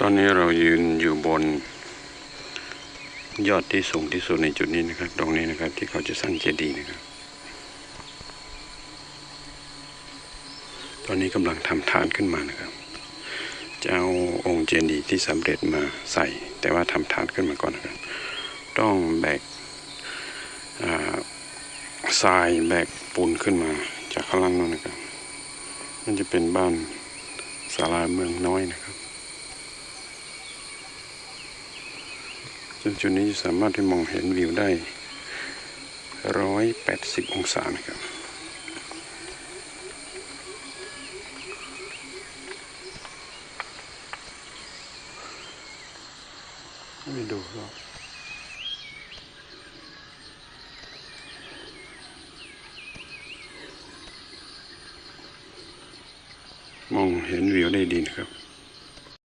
ตอนนี้เรายืนอยู่บน ยอดที่สูงที่สุดในจุดนี้นะครับ ตรงนี้นะครับที่เขาจะสร้างเจดีย์นะครับ ตอนนี้กำลังทำฐานขึ้นมานะครับ จะเอาองค์เจดีย์ที่สำเร็จมาใส่ แต่ว่าทำฐานขึ้นมาก่อนนะครับ ต้องแบกทรายแบกปูนขึ้นมาจากข้างล่างนั่นนะครับ มันจะเป็นบ้านศาลาเมืองน้อยนะครับ จนจุดนี้สามารถที่มองเห็นวิวได้ร้อยแปดสิบองศานะครับไม่ดูหรอกมองเห็นวิวได้ดีนะครับ